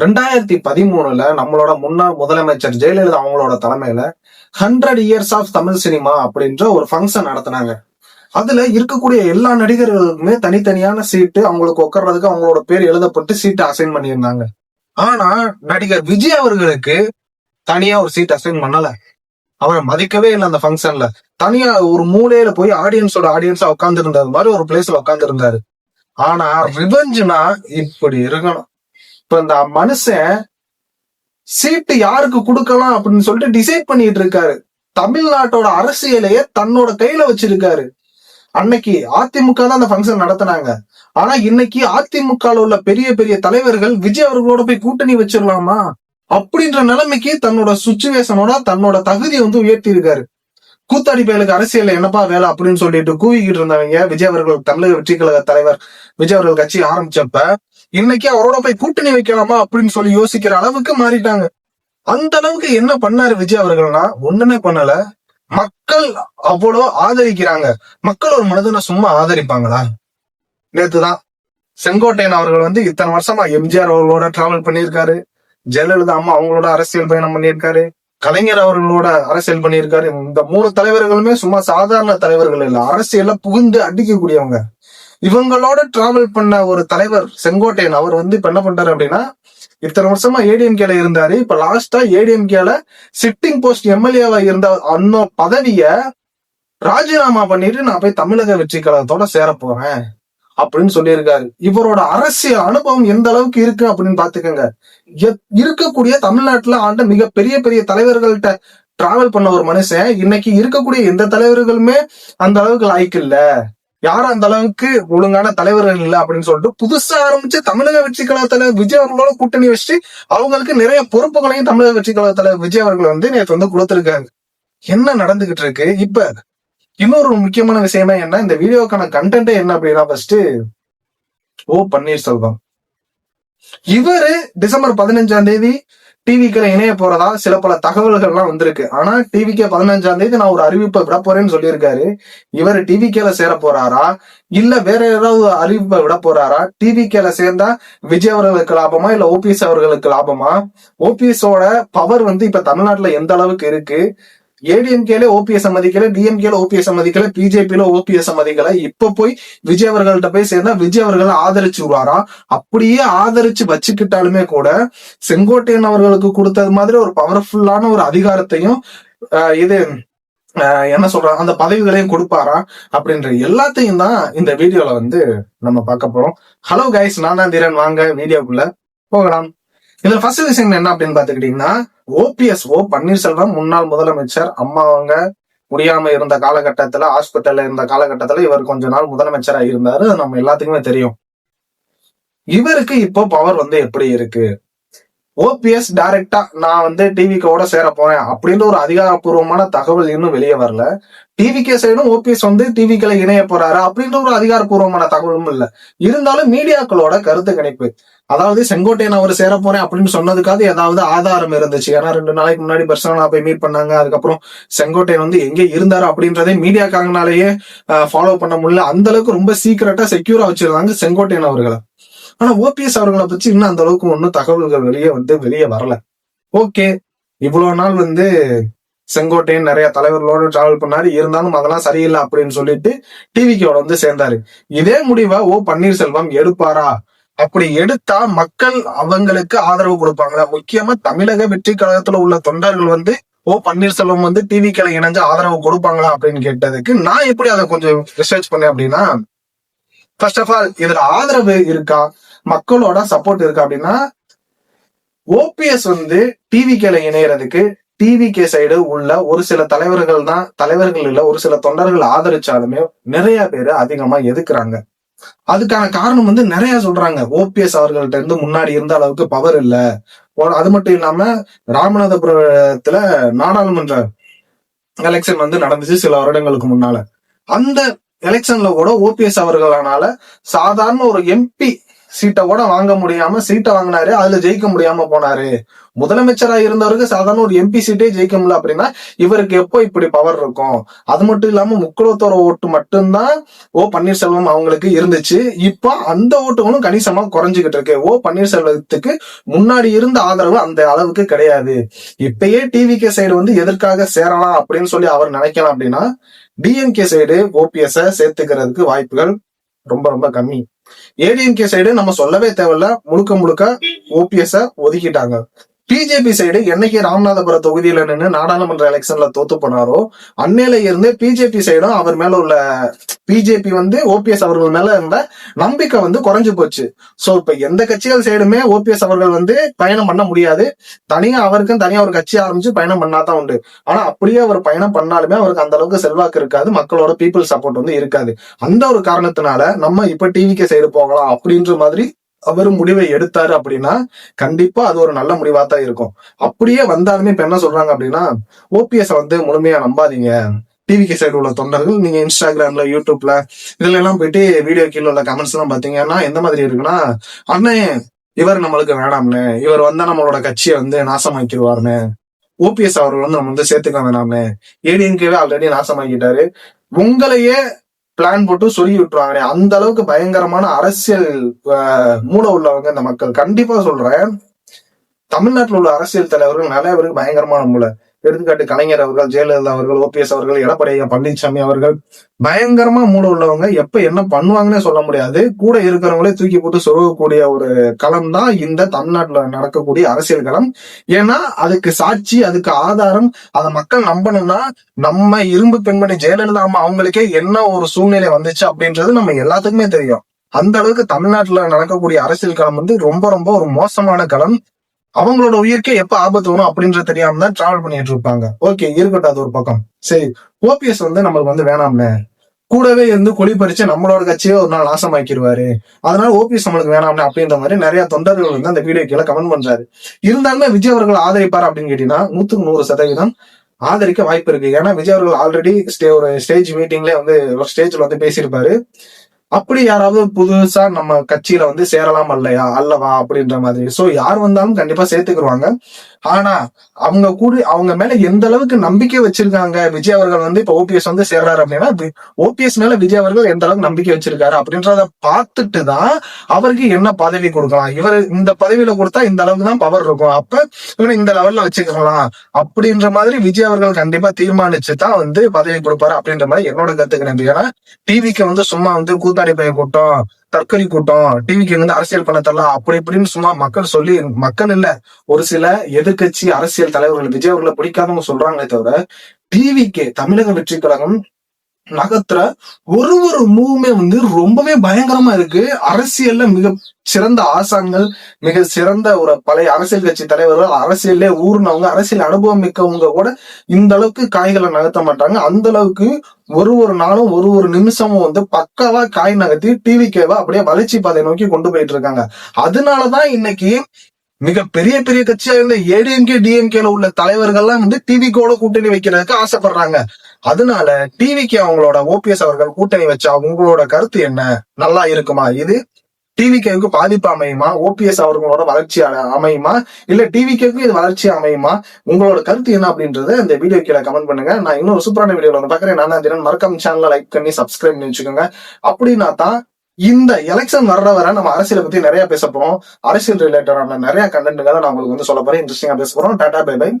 ரெண்டாயிரத்தி பதிமூணுல நம்மளோட முன்னாள் முதலமைச்சர் ஜெயலலிதா அவங்களோட தலைமையில hundred years of Tamil cinema அப்படின்ற ஒரு ஃபங்க்ஷன் நடத்தினாங்க. அதுல இருக்கக்கூடிய எல்லா நடிகர்களுக்குமே தனித்தனியான சீட்டு அவங்களுக்கு உட்கார்றதுக்கு அவங்களோட பேர் எழுதப்பட்டு சீட்டு அசைன் பண்ணியிருந்தாங்க. ஆனா நடிகர் விஜய் அவர்களுக்கு தனியா ஒரு சீட் அசைன் பண்ணல. அவரை மதிக்கவே இல்லை அந்த ஃபங்க்ஷன்ல தனியா ஒரு மூலையில போய் ஆடியன்ஸோட ஆடியன்ஸா உட்கார்ந்து இருந்தது மாதிரி ஒரு பிளேஸ்ல உட்கார்ந்து இருந்தாரு ஆனா ரிவெஞ்சுனா இப்படி இருக்கணும். இப்ப இந்த மனுஷன் சீட்டு யாருக்கு கொடுக்கலாம் அப்படின்னு சொல்லிட்டு டிசைட் பண்ணிட்டு இருக்காரு. தமிழ்நாட்டோட அரசியலையே தன்னோட கையில வச்சிருக்காரு. அன்னைக்கு அதிமுக தான் அந்த ஃபங்க்ஷன் நடத்தினாங்க. ஆனா இன்னைக்கு அதிமுக உள்ள பெரிய பெரிய தலைவர்கள் விஜய் அவர்களோட போய் கூட்டணி வச்சிடலாமா? அப்படின்ற நிலைமைக்கு தன்னோட சுச்சுவேஷனோட தன்னோட தகுதியை வந்து உயர்த்தி இருக்காரு கூத்தாடி பயலுக்கு அரசியல் என்னப்பா வேலை அப்படின்னு சொல்லிட்டு கூவிக்கிட்டு இருந்தவங்க விஜய் அவர்கள் தமிழக வெற்றி கழக தலைவர் விஜய் அவர்கள் கட்சி ஆரம்பிச்சப்ப இன்னைக்கு அவரோட போய் கூட்டணி வைக்கலாமா அப்படின்னு சொல்லி யோசிக்கிற அளவுக்கு மாறிட்டாங்க. அந்த அளவுக்கு என்ன பண்ணாரு விஜய் அவர்கள்னா ஒண்ணுமே பண்ணல. மக்கள் அவ்வளோ ஆதரிக்கிறாங்க. மக்கள் ஒரு மனதனை சும்மா ஆதரிப்பாங்களா? நேத்துதான் செங்கோட்டையன் அவர்கள் வந்து இத்தனை வருஷமா எம்ஜிஆர் அவர்களோட டிராவல் பண்ணியிருக்காரு. ஜெயலலிதா அம்மா அவங்களோட அரசியல் பயணம் பண்ணியிருக்காரு. கலைஞர் அவர்களோட அரசியல் பண்ணியிருக்காரு. இந்த மூணு தலைவர்களுமே சும்மா சாதாரண தலைவர்கள் இல்லை. அரசியல்ல புகுந்து அடிக்கக்கூடியவங்க. இவங்களோட டிராவல் பண்ண ஒரு தலைவர் செங்கோட்டையன் அவர் வந்து இப்ப என்ன பண்றாரு அப்படின்னா இத்தனை வருஷமா ஏடிஎம்கேல இருந்தாரு. இப்ப லாஸ்டா ஏடிஎம்கேல சிட்டிங் போஸ்ட் எம்எல்ஏவா இருந்த அந்த பதவிய ராஜினாமா பண்ணிட்டு நான் போய் தமிழக வெற்றி கழகத்தோட சேர போறேன் அப்படின்னு சொல்லியிருக்காரு. இவரோட அரசியல் அனுபவம் எந்த அளவுக்கு இருக்கு அப்படின்னு பாத்துக்கோங்க இருக்கக்கூடிய தமிழ்நாட்டுல ஆண்ட மிக பெரிய பெரிய தலைவர்கள்ட்ட டிராவல் பண்ண ஒரு மனுஷன் இன்னைக்கு இருக்கக்கூடிய எந்த தலைவர்களுமே அந்த அளவுக்கு லாய்க்கு இல்ல. யாரும் அந்த அளவுக்கு ஒழுங்கான தலைவர்கள் இல்லை அப்படின்னு சொல்லிட்டு புதுசா ஆரம்பிச்சு தமிழக வெற்றி கழக தலைவர் விஜய் அவர்களோட கூட்டணி வச்சு அவங்களுக்கு நிறைய பொறுப்புகளையும் தமிழக வெற்றி கழக தலைவர் விஜய் அவர்கள் வந்து நேற்று வந்து கொடுத்திருக்காங்க. என்ன நடந்துகிட்டு இருக்கு? இப்ப இன்னொரு முக்கியமான விஷயமா என்ன? இந்த வீடியோக்கான கண்டென்ட் என்ன அப்படின்னா ஃபர்ஸ்ட் ஓ பன்னீர்செல்வம் இவரு டிசம்பர் பதினஞ்சாம் தேதி டிவிக்கு இணைய போறதா சில பல தகவல்கள்லாம் வந்திருக்கு. ஆனா டிவிக்கே பதினஞ்சாம் தேதி நான் ஒரு அறிவிப்பை விட போறேன்னு சொல்லியிருக்காரு. இவர் டிவிக்கேல சேர போறாரா? இல்ல வேற ஏதாவது அறிவிப்பை விட போறாரா டிவிக்கேல சேர்ந்தா விஜய் அவர்களுக்கு லாபமா? இல்ல ஓபிஎஸ் அவர்களுக்கு லாபமா? ஓபிஎஸோட பவர் வந்து இப்ப தமிழ்நாட்டுல எந்த அளவுக்கு இருக்கு? ஏடிஎம்கேல ஓபிஎஸ் மதிக்கல டிஎம்கேல ஓபிஎஸ் மதிக்கல பிஜேபியில ஓபிஎஸ் மதிக்கல இப்ப போய் விஜய் அவர்கள்ட்ட போய் சேர்ந்தா விஜய் அவர்களை ஆதரிச்சு விடுவாரா? அப்படியே ஆதரிச்சு வச்சுக்கிட்டாலுமே கூட செங்கோட்டையன் அவர்களுக்கு கொடுத்தது மாதிரி ஒரு பவர்ஃபுல்லான ஒரு அதிகாரத்தையும் ஆஹ் இது என்ன சொல்றாங்க அந்த பதவிகளையும் கொடுப்பாரா? அப்படின்ற எல்லாத்தையும் தான் இந்த வீடியோல வந்து நம்ம பார்க்க போறோம். ஹலோ கைஸ் நான் தான் தீரன். வாங்க வீடியோக்குள்ள போகலாம். இதுல ஃபர்ஸ்ட் விஷயம் என்ன அப்படின்னு பாத்துக்கிட்டீங்கன்னா ஓபிஎஸ் ஓ பன்னீர்செல்வம் முன்னாள் முதலமைச்சர் அம்மா அவங்க முடியாம இருந்த காலகட்டத்துல ஹாஸ்பிட்டல்ல இருந்த காலகட்டத்துல இவர் கொஞ்ச நாள் முதலமைச்சரா இருந்தாரு. நம்ம எல்லாத்துக்குமே தெரியும். இவருக்கு இப்போ பவர் வந்து எப்படி இருக்கு? ஓபிஎஸ் டைரக்டா நான் வந்து டிவிக்கோட சேர போறேன் அப்படின்ற ஒரு அதிகாரப்பூர்வமான தகவல் இன்னும் வெளியே வரல. டிவிகே சைடும் ஓபிஎஸ் வந்து டிவிக்கில இணைய போறாரு அப்படின்ற ஒரு அதிகாரப்பூர்வமான தகவலும் இல்ல. இருந்தாலும் மீடியாக்களோட கருத்து கணிப்பு. அதாவது செங்கோட்டையன் அவர் சேர போறேன் அப்படின்னு சொன்னதுக்காவது ஏதாவது ஆதாரம் இருந்துச்சு. ஏன்னா ரெண்டு நாளைக்கு முன்னாடி பர்சனலா போய் மீட் பண்ணாங்க. அதுக்கப்புறம் செங்கோட்டையன் வந்து எங்கே இருந்தாரு அப்படின்றதே மீடியாக்காரங்கனாலேயே ஃபாலோ பண்ண முடியல. அந்த அளவுக்கு ரொம்ப சீக்கிரட்டா செக்யூரா வச்சிருந்தாங்க செங்கோட்டையன் அவர்களை. ஆனா ஓபிஎஸ் அவர்களை பத்தி இன்னும் அந்த அளவுக்கு ஒன்றும் தகவல்கள் வெளியே வந்து வெளியே வரல. ஓகே இவ்வளவு நாள் வந்து செங்கோட்டையன் நிறைய தலைவர்களோட டிராவல் பண்ணாரு. இருந்தாலும் அதெல்லாம் சரியில்லை அப்படின்னு சொல்லிட்டு டிவிக்கோட வந்து சேர்ந்தாரு. இதே முடிவை ஓ பன்னீர்செல்வம் எடுப்பாரா? அப்படி எடுத்தா மக்கள் அவங்களுக்கு ஆதரவு கொடுப்பாங்களா? முக்கியமா தமிழக வெற்றி கழகத்துல உள்ள தொண்டர்கள் வந்து ஓ பன்னீர்செல்வம் வந்து டிவிக்களை இணைஞ்சு ஆதரவு கொடுப்பாங்களா அப்படின்னு கேட்டதுக்கு நான் எப்படி அதை கொஞ்சம் ரிசர்ச் பண்ணேன் அப்படின்னா ஃபர்ஸ்ட் ஆஃப் ஆல் இதுல ஆதரவு இருக்கா? மக்களோட சப்போர்ட் இருக்கா அப்படின்னா ஓபிஎஸ் வந்து டிவி கேல இணையறதுக்கு டிவி கே சைடு உள்ள ஒரு சில தலைவர்கள் தான் தலைவர்கள் இல்ல ஒரு சில தொண்டர்கள் ஆதரிச்சாலுமே நிறைய பேர் அதிகமா எதுக்குறாங்க? அதுக்கான காரணம் வந்து நிறைய சொல்றாங்க. ஓபிஎஸ் அவர்கள்ட்ட இருந்து முன்னாடி இருந்த அளவுக்கு பவர் இல்ல. அது மட்டும் இல்லாம ராமநாதபுரத்துல நாடாளுமன்ற எலெக்ஷன் வந்து நடந்துச்சு சில வருடங்களுக்கு முன்னால. அந்த எலெக்ஷன்ல கூட ஓபிஎஸ் அவர்களால சாதாரண ஒரு எம்பி சீட்டை கூட வாங்க முடியாம சீட்டை வாங்கினாரு அதுல ஜெயிக்க முடியாம போனாரு. முதலமைச்சரா இருந்தவருக்கு சாதாரண ஒரு எம்பி சீட்டே ஜெயிக்க முடியல அப்படின்னா இவருக்கு எப்போ இப்படி பவர் இருக்கும்? அது மட்டும் இல்லாம முக்குளத்தோர ஓட்டு மட்டும்தான் ஓ பன்னீர்செல்வம் அவங்களுக்கு இருந்துச்சு. இப்போ அந்த ஓட்டுகளும் கணிசமா குறைஞ்சுகிட்டு இருக்கு. ஓ பன்னீர்செல்வத்துக்கு முன்னாடி இருந்த ஆதரவு அந்த அளவுக்கு கிடையாது. இப்பயே டிவிகே சைடு வந்து எதற்காக சேரலாம் அப்படின்னு சொல்லி அவர் நினைக்கலாம் அப்படின்னா டிஎம்கே சைடு ஓபிஎஸ் சேர்த்துக்கிறதுக்கு வாய்ப்புகள் ரொம்ப ரொம்ப கம்மி. ஏடிஎம்கே சைடு நம்ம சொல்லவே தேவையில்ல. முழுக்க முழுக்க ஓபிஎஸ் ஒதுக்கிட்டாங்க. பிஜேபி சைடு என்னைக்கு ராமநாதபுரம் தொகுதியில நின்று நாடாளுமன்ற எலெக்ஷன்ல தோத்து போனாரோ அன்னையில இருந்து பிஜேபி சைடும் அவர் மேல உள்ள பிஜேபி வந்து ஓபிஎஸ் அவர்கள் மேல இருந்த நம்பிக்கை வந்து குறைஞ்சு போச்சு. சோ இப்ப எந்த கட்சிகள் சைடுமே ஓபிஎஸ் அவர்கள் வந்து பயணம் பண்ண முடியாது. தனியா அவருக்கும் தனியா ஒரு கட்சி ஆரம்பிச்சு பயணம் பண்ணாதான் உண்டு. ஆனா அப்படியே அவர் பயணம் பண்ணாலுமே அவருக்கு அந்த அளவுக்கு செல்வாக்கு இருக்காது. மக்களோட பீப்புள் சப்போர்ட் வந்து இருக்காது. அந்த ஒரு காரணத்தினால நம்ம இப்ப டிவிக்கு சைடு போகலாம் அப்படின்ற மாதிரி அவர் முடிவை எடுத்தாரு அப்படின்னா கண்டிப்பா அது ஒரு நல்ல முடிவா தான் இருக்கும். அப்படியே வந்தாலுமே இப்ப என்ன சொல்றாங்க அப்படின்னா ஓபிஎஸ் வந்து முழுமையா நம்பாதீங்க. டிவிக்கு சைடு உள்ள தொண்டர்கள் நீங்க இன்ஸ்டாகிராம்ல யூடியூப்ல இதுல எல்லாம் போயிட்டு வீடியோ கீழே உள்ள கமெண்ட்ஸ் எல்லாம் பாத்தீங்கன்னா எந்த மாதிரி இருக்குன்னா அண்ணே இவர் நம்மளுக்கு வேணாம்னு. இவர் வந்தா நம்மளோட கட்சியை வந்து நாசமாக்கிடுவாருன்னு. ஓபிஎஸ் அவர்கள் வந்து நம்ம வந்து சேர்த்துக்க வேணாம்னு. ஏடிஎம்கேவே ஆல்ரெடி நாசமாக்கிட்டாரு. உங்களையே பிளான் போட்டு சொல்லி விட்டுருவாங்க அந்த அளவுக்கு பயங்கரமான அரசியல் மூளை உள்ளவங்க இந்த மக்கள். கண்டிப்பா சொல்றேன் தமிழ்நாட்டில் உள்ள அரசியல் தலைவர்கள் நிறைய பேருக்கு பயங்கரமான மூளை. எடுத்துக்காட்டு கலைஞர் அவர்கள் ஜெயலலிதா அவர்கள் ஓபிஎஸ் அவர்கள் எடப்பாடி ஐயா பழனிசாமி அவர்கள் பயங்கரமா மூட உள்ளவங்க. எப்ப என்ன பண்ணுவாங்கன்னே சொல்ல முடியாது. கூட இருக்கிறவங்களே தூக்கி போட்டு சொருகக்கூடிய ஒரு களம் தான் இந்த தமிழ்நாட்டுல நடக்கக்கூடிய அரசியல் களம். ஏன்னா அதுக்கு சாட்சி அதுக்கு ஆதாரம் அதை மக்கள் நம்பணும்னா நம்ம இரும்பு பெண்மணி ஜெயலலிதா அம்மா அவங்களுக்கே என்ன ஒரு சூழ்நிலை வந்துச்சு அப்படின்றது நம்ம எல்லாத்துக்குமே தெரியும். அந்த அளவுக்கு தமிழ்நாட்டுல நடக்கக்கூடிய அரசியல் களம் வந்து ரொம்ப ரொம்ப ஒரு மோசமான களம். அவங்களோட உயிர்க்கே எப்ப ஆபத்து வரும் அப்படின்றது தெரியாம தான் டிராவல் பண்ணிட்டு இருப்பாங்க. ஓகே இருக்கட்டும் அது ஒரு பக்கம். சரி ஓபிஎஸ் வந்து நம்மளுக்கு வந்து வேணாம்னு கூடவே இருந்து கொலி பறிச்சு நம்மளோட கட்சியை ஒரு நாள் நாசமாக்கிடுவாரு அதனால ஓபிஎஸ் நம்மளுக்கு வேணாம்னு அப்படின்ற மாதிரி நிறைய தொண்டர்கள் வந்து அந்த வீடியோ கீழே கமெண்ட் பண்றாரு. இருந்தாலுமே விஜய் அவர்கள் ஆதரிப்பார் அப்படின்னு கேட்டீங்கன்னா நூத்துக்கு நூறு சதவீதம் ஆதரிக்க வாய்ப்பு இருக்கு. ஏன்னா விஜய் அவர்கள் ஆல்ரெடி ஸ்டே ஒரு ஸ்டேஜ் மீட்டிங்ல வந்து ஒரு ஸ்டேஜ்ல வந்து பேசியிருப்பாரு. அப்படி யாராவது புதுசா நம்ம கட்சியில வந்து சேரலாம் அல்லையா அல்லவா அப்படின்ற மாதிரி. சோ யார் வந்தாலும் கண்டிப்பா சேர்த்துக்கிருவாங்க. ஆனா அவங்க கூட அவங்க மேல எந்த அளவுக்கு நம்பிக்கை வச்சிருக்காங்க விஜய் அவர்கள் வந்து இப்ப ஓபிஎஸ் வந்து சேர்றாரு அப்படின்னா ஓபிஎஸ் மேல விஜய் அவர்கள் எந்த அளவுக்கு நம்பிக்கை வச்சிருக்காரு அப்படின்றத பார்த்துட்டு தான் அவருக்கு என்ன பதவி கொடுக்கலாம். இவர் இந்த பதவியில கொடுத்தா இந்த அளவுக்கு தான் பவர் இருக்கும். அப்ப இவனை இந்த லெவல்ல வச்சுக்கலாம். அப்படின்ற மாதிரி விஜய் அவர்கள் கண்டிப்பா தீர்மானிச்சு தான் வந்து பதவி கொடுப்பாரு அப்படின்ற மாதிரி என்னோட கத்துக்கிறேன் ஏன்னா டிவிக்கு வந்து சும்மா வந்து கூத்தாடி பைய கூட்டம் தற்கொலை கூட்டம் டிவிக்கு இருந்து அரசியல் பண்ண தரலாம் அப்படி இப்படின்னு சும்மா மக்கள் சொல்லி மக்கள் இல்ல ஒரு சில எதிர்க்கட்சி அரசியல் தலைவர்கள் விஜய் அவர்களை பிடிக்காதவங்க சொல்றாங்களே தவிர டிவிக்கு தமிழக வெற்றி கழகம் நகர்த்துற ஒரு ஒரு மூவுமே வந்து ரொம்பவே பயங்கரமா இருக்கு. அரசியல்ல மிக சிறந்த ஆசான்கள் மிக சிறந்த ஒரு பழைய அரசியல் கட்சி தலைவர்கள் அரசியல்ல ஊர்னவங்க அரசியல் அனுபவம் மிக்கவங்க கூட இந்த அளவுக்கு காய்களை நகர்த்த மாட்டாங்க. அந்த அளவுக்கு ஒரு ஒரு நாளும் ஒரு ஒரு நிமிஷமும் வந்து பக்காவா காய் நகர்த்தி டிவி கேவா அப்படியே வளர்ச்சி பாதை நோக்கி கொண்டு போயிட்டு இருக்காங்க. அதனாலதான் இன்னைக்கு மிக பெரிய பெரிய கட்சியா இருந்த ஏடிஎம்கே டிஎம்கேல உள்ள தலைவர்கள்லாம் வந்து டிவிக்கோட கூட்டணி வைக்கிறதுக்கு ஆசைப்படுறாங்க. அதனால டிவிக்கு அவங்களோட ஓபிஎஸ் அவர்கள் கூட்டணி வச்சா உங்களோட கருத்து என்ன? நல்லா இருக்குமா? இது டிவிகேவுக்கு பாதிப்பு அமையுமா? ஓபிஎஸ் அவர்களோட வளர்ச்சி அமையுமா? இல்ல டிவிகேவுக்கு இது வளர்ச்சி அமையுமா? உங்களோட கருத்து என்ன அப்படின்றத இந்த வீடியோ கீழே கமெண்ட் பண்ணுங்க. நான் இன்னொரு சூப்பரான வீடியோல வந்து பாக்குறேன் நான் தினம் மறக்காம சேனலை லைக் பண்ணி சப்ஸ்கிரைப் பண்ணி வச்சுக்கோங்க. அப்படின்னா தான் இந்த எலெக்ஷன் வர்ற வர நம்ம அரசியலை பத்தி நிறைய பேச போறோம். அரசியல் ரிலேட்டடான நிறைய கண்டென்ட்களை நான் உங்களுக்கு வந்து சொல்ல போறேன். இன்ட்ரெஸ்டிங்கா பேச போறோம். Tata bye by